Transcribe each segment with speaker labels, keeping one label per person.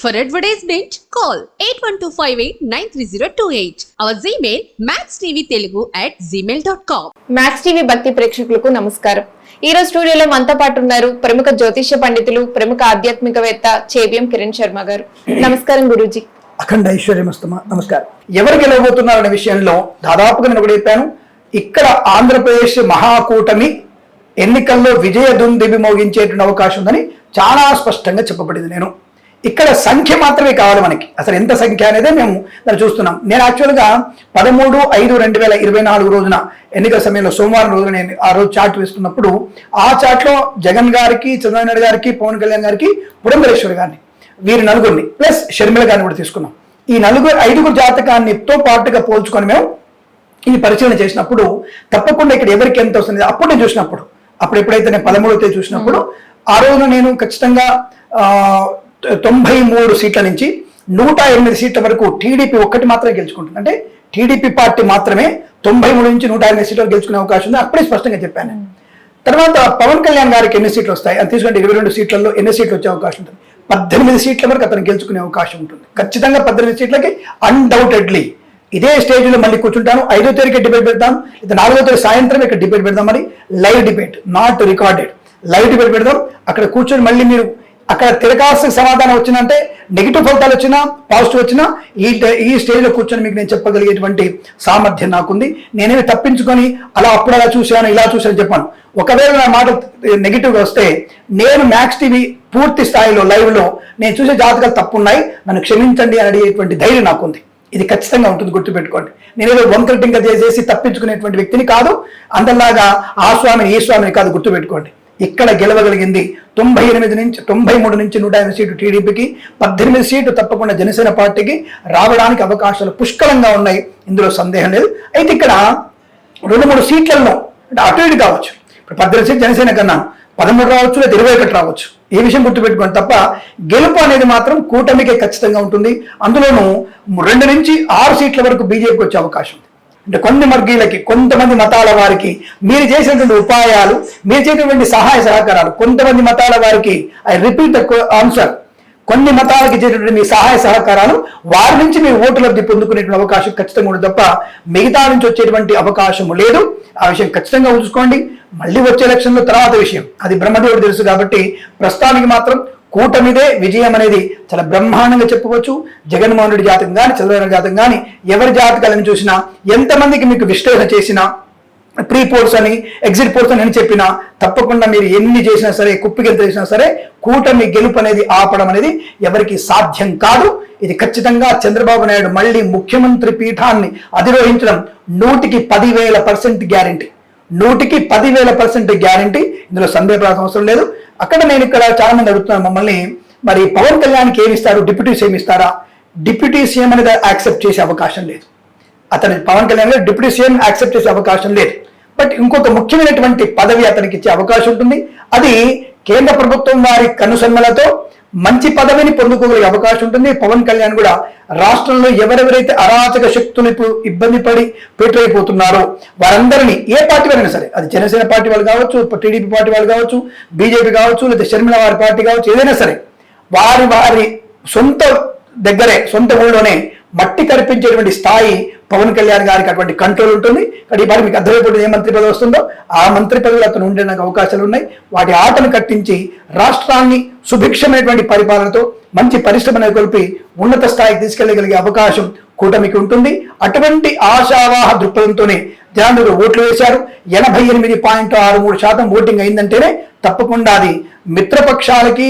Speaker 1: For advertisement, call 8125893028. Our Gmail, maxtvtelugu at gmail.com.
Speaker 2: Max TV Bhakti ప్రేక్షకులకు నమస్కారం. ఈ రోజు స్టూడియోలో మనతో పాటు ఉన్నారు ప్రముఖ జ్యోతిష్య పండితులు ప్రముఖ ఆధ్యాత్మికవేత్త చేబిఎం కిరణ్ శర్మ గారు. నమస్కారం గురూజీ.
Speaker 3: అఖండ ఐశ్వర్యమస్తమ నమస్కారం. ఎవరు గెలవబోతున్నారు అనే విషయంలో దాదాపుగా నేను ఒకటి చెప్పాను. ఇక్కడ ఆంధ్రప్రదేశ్ మహాకూటమి ఎన్నికల్లో విజయ దుందిబి మోగించేటువంటి అవకాశం ఉందని చాలా స్పష్టంగా చెప్పబడింది నేను. ఇక్కడ సంఖ్య మాత్రమే కావాలి మనకి. అసలు ఎంత సంఖ్య అనేది మేము దాన్ని చూస్తున్నాం. నేను యాక్చువల్గా పదమూడు ఐదు రెండు వేల ఇరవై నాలుగు రోజున ఎన్నికల సమయంలో సోమవారం రోజున నేను ఆ రోజు చార్ట్ వేస్తున్నప్పుడు ఆ చార్ట్లో జగన్ గారికి చంద్రబాబు గారికి పవన్ కళ్యాణ్ గారికి పురంధరేశ్వరి గారిని వీరి నలుగురిని ప్లస్ షర్మిల గారిని కూడా తీసుకున్నాం. ఈ నలుగురు ఐదుగురు జాతకాన్నితో పాటుగా పోల్చుకొని మేము ఈ పరిశీలన చేసినప్పుడు తప్పకుండా ఇక్కడ ఎవరికి ఎంత వస్తుంది అప్పుడు నేను చూసినప్పుడు. అప్పుడు ఎప్పుడైతే నేను పదమూడవ తేదీ చూసినప్పుడు ఆ రోజున నేను ఖచ్చితంగా తొంభై మూడు సీట్ల నుంచి నూట ఎనిమిది సీట్ల వరకు టీడీపీ ఒక్కటి మాత్రమే గెలుచుకుంటుంది. అంటే టీడీపీ పార్టీ మాత్రమే తొంభై మూడు నుంచి నూట ఎనిమిది సీట్లు గెలుచుకునే అవకాశం ఉంది. అప్పుడే స్పష్టంగా చెప్పాను. తర్వాత పవన్ కళ్యాణ్ గారికి ఎన్ని సీట్లు వస్తాయి? అది తీసుకుంటే ఇరవై రెండు సీట్లలో ఎన్ని సీట్లు వచ్చే అవకాశం ఉంటుంది? పద్దెనిమిది సీట్ల వరకు అతను గెలుచుకునే అవకాశం ఉంటుంది. ఖచ్చితంగా పద్దెనిమిది సీట్లకి అన్డౌటెడ్లీ ఇదే స్టేజ్లో మళ్ళీ కూర్చుంటాను. ఐదో తేదీకి డిబేట్ పెడతాం ఇది నాలుగో తేదీ సాయంత్రం ఇక్కడ డిబేట్ పెడదాం. మరి live debate not recorded live debate పెడదాం. అక్కడ కూర్చొని మళ్ళీ మీరు అక్కడ తిరగాల్సిన సమాధానం వచ్చినంటే నెగిటివ్ ఫలితాలు వచ్చినా పాజిటివ్ వచ్చినా ఈ ఈ స్టేజ్లో కూర్చొని మీకు నేను చెప్పగలిగేటువంటి సామర్థ్యం నాకుంది. నేనేమి తప్పించుకొని అలా అప్పుడు అలా చూశాను ఇలా చూశాను చెప్పాను. ఒకవేళ నా మాట నెగిటివ్గా వస్తే నేను మ్యాక్స్ టీవీ పూర్తి స్థాయిలో లైవ్లో నేను చూసే జాతకాలు తప్పున్నాయి నన్ను క్షమించండి అని అడిగేటువంటి ధైర్యం నాకుంది. ఇది ఖచ్చితంగా ఉంటుంది గుర్తుపెట్టుకోండి. నేను ఏదో వంకర చేసేసి తప్పించుకునేటువంటి వ్యక్తిని కాదు అందరిలాగా ఆ స్వామిని ఈ స్వామిని కాదు గుర్తుపెట్టుకోండి. ఇక్కడ గెలవగలిగింది తొంభై ఎనిమిది నుంచి తొంభై మూడు నుంచి నూట ఎనిమిది సీటు టీడీపీకి పద్దెనిమిది సీటు తప్పకుండా జనసేన పార్టీకి రావడానికి అవకాశాలు పుష్కలంగా ఉన్నాయి. ఇందులో సందేహం లేదు. అయితే ఇక్కడ రెండు మూడు సీట్లలో అంటే అటు ఇటు కావచ్చు. ఇప్పుడు పద్దెనిమిది సీట్లు జనసేన కన్నా పదమూడు రావచ్చు లేదా ఇరవై ఒకటి రావచ్చు. ఈ విషయం గుర్తుపెట్టుకోండి తప్ప గెలుపు అనేది మాత్రం కూటమికే ఖచ్చితంగా ఉంటుంది. అందులోనూ రెండు నుంచి ఆరు సీట్ల వరకు బీజేపీకి వచ్చే అవకాశం ఉంది. అంటే కొన్ని వర్గీయులకి కొంతమంది మతాల వారికి మీరు చేసినటువంటి ఉపాయాలు మీరు చేసినటువంటి సహాయ సహకారాలు కొంతమంది మతాల వారికి ఐ రిపీట్ ద ఆన్సర్. కొన్ని మతాలకి చేసినటువంటి మీ సహాయ సహకారాలు వారి నుంచి మీ ఓటు లబ్ధి పొందుకునేటువంటి అవకాశం ఖచ్చితంగా ఉండదు తప్ప మిగతా నుంచి వచ్చేటువంటి అవకాశం లేదు. ఆ విషయం ఖచ్చితంగా ఉంచుకోండి. మళ్ళీ వచ్చే ఎలక్షన్లో తర్వాత విషయం. అది బ్రహ్మదేవుడు తెలుసు కాబట్టి ప్రస్తుతానికి మాత్రం కూటమిదే విజయం అనేది చాలా బ్రహ్మాండంగా చెప్పుకోవచ్చు. జగన్మోహన్ రెడ్డి జాతకం కానీ చంద్రబాబు జాతకం కానీ ఎవరి జాతకాలను చూసినా ఎంతమందికి మీకు విశ్లేషణ చేసినా ప్రీ పోల్స్ అని ఎగ్జిట్ పోల్స్ అని చెప్పినా తప్పకుండా మీరు ఎన్ని చేసినా సరే కుప్పిగెలు చేసినా సరే కూటమి గెలుపు అనేది ఆపడం అనేది ఎవరికి సాధ్యం కాదు. ఇది ఖచ్చితంగా చంద్రబాబు నాయుడు మళ్ళీ ముఖ్యమంత్రి పీఠాన్ని అధిరోహించడం నూటికి పదివేల పర్సెంట్ గ్యారంటీ. నూటికి పదివేల పర్సెంట్ గ్యారంటీ. ఇందులో సందేహపడాల్సిన అవసరం లేదు. అక్కడ నేను ఇక్కడ చాలా మంది అడుగుతున్నాను మమ్మల్ని మరి పవన్ కళ్యాణ్కి ఏమిస్తారు డిప్యూటీ సీఎం ఇస్తారా? డిప్యూటీ సీఎం అనేది యాక్సెప్ట్ చేసే అవకాశం లేదు. అతని పవన్ కళ్యాణ్ గారు డిప్యూటీ సీఎం యాక్సెప్ట్ చేసే అవకాశం లేదు. బట్ ఇంకొక ముఖ్యమైనటువంటి పదవి అతనికి ఇచ్చే అవకాశం ఉంటుంది. అది కేంద్ర ప్రభుత్వం వారి కనుసన్నలతో మంచి పదవిని పొందుకోగలిగే అవకాశం ఉంటుంది. పవన్ కళ్యాణ్ కూడా రాష్ట్రంలో ఎవరెవరైతే అరాచక శక్తులు ఇప్పుడు ఇబ్బంది పడి పెట్టైపోతున్నారో వారందరినీ ఏ పార్టీ వారైనా సరే అది జనసేన పార్టీ వాళ్ళు కావచ్చు టీడీపీ పార్టీ వాళ్ళు కావచ్చు బీజేపీ కావచ్చు లేదా షర్మిల వారి పార్టీ కావచ్చు ఏదైనా సరే వారి వారి సొంత దగ్గరే సొంత ఊళ్ళోనే మట్టి కనిపించేటువంటి స్థాయి పవన్ కళ్యాణ్ గారికి అటువంటి కంట్రోల్ ఉంటుంది. కానీ ఈ పాటి మీకు అర్థమైపోతుంది ఏ మంత్రి పదవి వస్తుందో. ఆ మంత్రి పదవిలో అతను ఉండడానికి అవకాశాలు ఉన్నాయి. వాటి ఆటను కట్టించి రాష్ట్రాన్ని సుభిక్షమైనటువంటి పరిపాలనతో మంచి పరిశ్రమ నెలకొల్పి ఉన్నత స్థాయికి తీసుకెళ్ళగలిగే అవకాశం కూటమికి ఉంటుంది. అటువంటి ఆశావాహ దృక్పథంతోనే జనాలు ఓట్లు వేశారు. ఎనభై ఎనిమిది పాయింట్ ఆరు మూడు శాతం ఓటింగ్ అయిందంటేనే తప్పకుండా అది మిత్రపక్షాలకి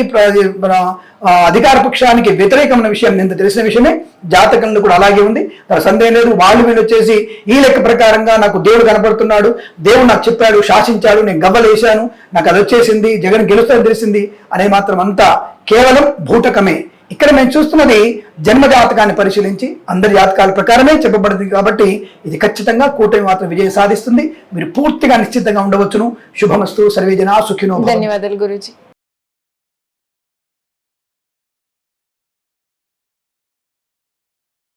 Speaker 3: అధికార పక్షానికి వ్యతిరేకమైన విషయం. నింత తెలిసిన విషయమే. జాతకంలో కూడా అలాగే ఉంది. సందేహం లేదు. వాళ్ళు వీళ్ళు వచ్చేసి ఈ లెక్క ప్రకారంగా నాకు దేవుడు కనపడుతున్నాడు. దేవుడు నాకు చెప్పాడు శాసించాడు నేను గవ్వలేశాను. నాకు అది వచ్చేసింది. జగన్ గెలుస్తుందని తెలిసింది అనే మాత్రం అంతా కేవలం భూటకమే ఇక్కడ మేము చూస్తున్నది జన్మ జాతకాన్ని పరిశీలించి అందరి జాతకాల ప్రకారమే చెప్పబడింది కాబట్టి ఇది ఖచ్చితంగా కూటమి మాత్రం విజయం సాధిస్తుంది. మీరు పూర్తిగా నిశ్చితంగా ఉండవచ్చును. శుభమస్తు. సర్వేజన సుఖినో
Speaker 2: ధన్యవాదాలు గురుజీ.